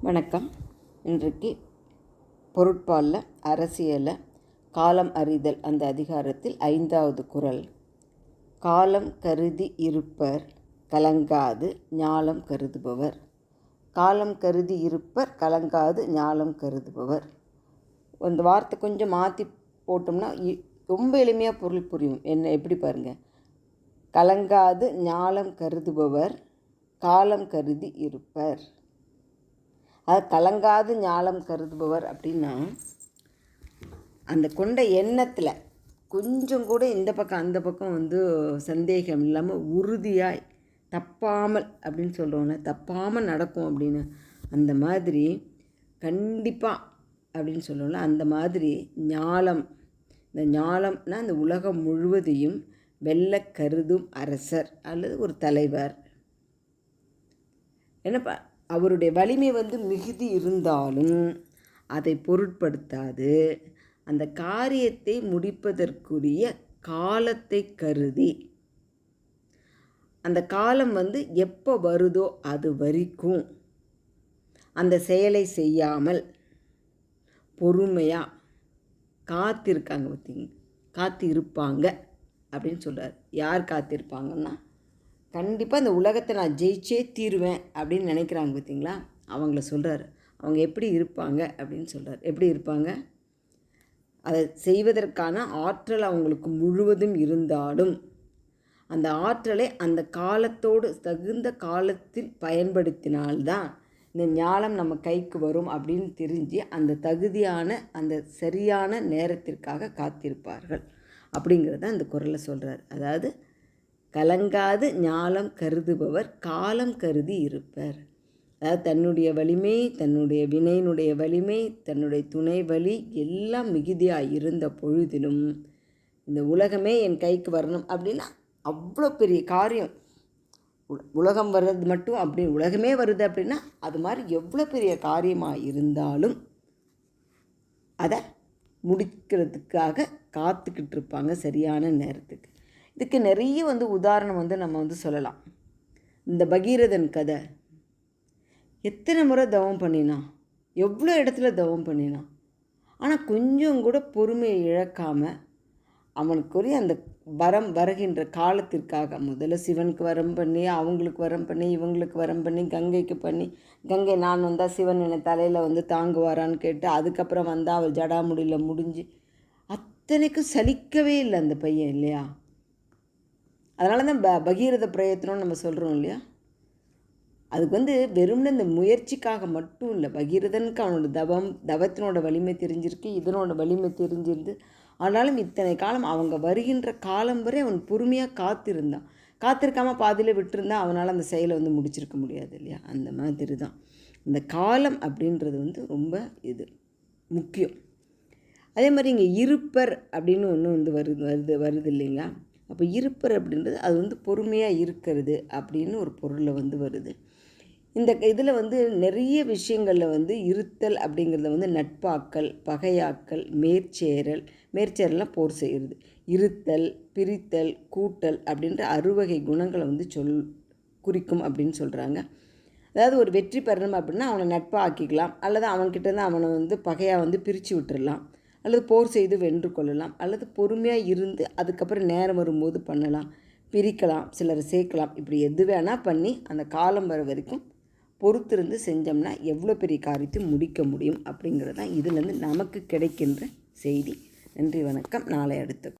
வணக்கம். இன்றைக்கு பொருட்பாலில் அரசியலில் காலம் அறிதல் அந்த அதிகாரத்தில் ஐந்தாவது குறள் காலம் கருதி இருப்பர் கலங்காது ஞாலம் கருதுபவர். காலம் கருதி இருப்பர் கலங்காது ஞாலம் கருதுபவர். அந்த வார்த்தை கொஞ்சம் மாற்றி போட்டோம்னா இ- ரொம்ப எளிமையாக பொருள் புரியும். என்ன எப்படி பாருங்கள் கலங்காது ஞாலம் கருதுபவர் காலம் கருதி இருப்பர். அது கலங்காது ஞாலம் கருதுபவர் அப்படின்னா அந்த கொண்ட எண்ணத்தில் கொஞ்சம் கூட இந்த பக்கம் அந்த பக்கம் வந்து சந்தேகம் இல்லாமல் உறுதியாய் தப்பாமல் அப்படின்னு சொல்கிறோம்ல தப்பாமல் நடக்கும் அப்படின்னு. அந்த மாதிரி கண்டிப்பாக அப்படின்னு சொல்லுவோம்ல அந்த மாதிரி ஞாலம் இந்த ஞாலம்னா இந்த உலகம் முழுவதையும் வெல்ல கருதும் அரசர் அல்லது ஒரு தலைவர். என்னப்பா அவருடைய வலிமை வந்து மிகுதி இருந்தாலும் அதை பொருட்படுத்தாது. அந்த காரியத்தை முடிப்பதற்குரிய காலத்தை கருதி அந்த காலம் வந்து எப்போ வருதோ அது வரைக்கும் அந்த செயலை செய்யாமல் பொறுமையாக காத்திருக்காங்க பார்த்தீங்க காத்து இருப்பாங்க அப்படின்னு சொல்கிறார் யார் காத்திருப்பாங்கன்னா கண்டிப்பாக இந்த உலகத்தை நான் ஜெயிச்சே தீருவேன் அப்படின்னு நினைக்கிறாங்க பார்த்தீங்களா அவங்கள சொல்கிறாரு அவங்க எப்படி இருப்பாங்க அப்படின்னு சொல்கிறார் எப்படி இருப்பாங்க? அதை செய்வதற்கான ஆற்றல் அவங்களுக்கு முழுவதும் இருந்தாலும் அந்த ஆற்றலை அந்த காலத்தோடு தகுந்த காலத்தில் பயன்படுத்தினால்தான் இந்த ஞானம் நம்ம கைக்கு வரும் அப்படின்னு தெரிஞ்சு அந்த தகுதியான அந்த சரியான நேரத்திற்காக காத்திருப்பார்கள். அப்படிங்கிறத அந்த குரலை சொல்கிறார் அதாவது கலங்காது ஞாலம் கருதுபவர் காலம் கருதி இருப்பர். அதாவது தன்னுடைய வலிமை தன்னுடைய வினையினுடைய வலிமை தன்னுடைய துணை வலி எல்லாம் மிகுதியாக இருந்த பொழுதிலும் இந்த உலகமே என் கைக்கு வரணும் அப்படின்னா அவ்வளோ பெரிய காரியம். உலகம் வர்றது மட்டும் அப்படி உலகமே வருது அப்படின்னா அது மாதிரி எவ்வளோ பெரிய காரியமாக இருந்தாலும் அதை முடிக்கிறதுக்காக காத்துக்கிட்டு இருப்பாங்க சரியான நேரத்துக்கு. இதுக்கு நிறைய வந்து உதாரணம் வந்து நம்ம வந்து சொல்லலாம். இந்த பகீரதன் கதை. எத்தனை முறை தவம் பண்ணினான் எவ்வளோ இடத்துல தவம் பண்ணினான் ஆனால் கொஞ்சம் கூட பொறுமையை இழக்காமல் அவனுக்குரிய அந்த வரம் வருகின்ற காலத்திற்காக முதல்ல சிவனுக்கு வரம் பண்ணி அவங்களுக்கு வரம் பண்ணி இவங்களுக்கு வரம் பண்ணி கங்கைக்கு பண்ணி கங்கை நான் வந்தால் சிவன் என்னை தலையில் வந்து தாங்குவாரான்னு கேட்டு அதுக்கப்புறம் வந்தால் அவர் ஜடாமுடியில் முடிஞ்சு அத்தனைக்கும் சலிக்கவே இல்லை அந்த பையன் இல்லையா? அதனால தான் ப பகீரத பிரயத்தனம்னு நம்ம சொல்கிறோம் இல்லையா? அதுக்கு வந்து வெறும்னு இந்த முயற்சிக்காக மட்டும் இல்லை பகீரதனுக்கு அவனோட தவம் தவத்தினோட வலிமை தெரிஞ்சிருக்கு இதனோட வலிமை தெரிஞ்சிருந்து ஆனாலும் இத்தனை காலம் அவங்க வருகின்ற காலம் வரை அவன் பொறுமையாக காத்திருந்தான். காத்திருக்காமல் பாதியில் விட்டுருந்தா அவனால் அந்த செயலை வந்து முடிச்சிருக்க முடியாது இல்லையா? அந்த மாதிரி தான் இந்த காலம் அப்படின்றது வந்து ரொம்ப இது முக்கியம். அதே மாதிரி இங்கே இருப்பர் அப்படின்னு ஒன்று வந்து வருது வருது வருது இல்லைங்களா? அப்போ இருப்பர் அப்படின்றது அது வந்து பொறுமையாக இருக்கிறது அப்படின்னு ஒரு பொருளில் வந்து வருது. இந்த இதில் வந்து நிறைய விஷயங்களில் வந்து இருத்தல் அப்படிங்கிறத வந்து நட்பாக்கல் பகையாக்கல் மேற்சேரல் மேற்சேரல்லாம் போர் செய்கிறது இருத்தல் பிரித்தல் கூட்டல் அப்படின்ற அறுவகை குணங்களை வந்து சொல் குறிக்கும் அப்படின்னு சொல்கிறாங்க அதாவது ஒரு வெற்றி பெறணும் அப்படின்னா அவனை நட்பாக ஆக்கிக்கலாம் அல்லது அவன்கிட்ட இருந்து அவனை வந்து பகையாக வந்து பிரித்து விட்டுடலாம் அல்லது போர் செய்து வென்று கொள்ளலாம். அல்லது பொறுமையாக இருந்து அதுக்கப்புறம் நேரம் வரும்போது பண்ணலாம். பிரிக்கலாம். சிலரை சேர்க்கலாம். இப்படி எது வேணால் பண்ணி அந்த காலம் வர வரைக்கும் பொறுத்திருந்து செஞ்சோம்னா எவ்வளோ பெரிய காரியத்தையும் முடிக்க முடியும் அப்படிங்கிறது தான் இதுலேருந்து நமக்கு கிடைக்கின்ற செய்தி. நன்றி வணக்கம். நாளை அடுத்த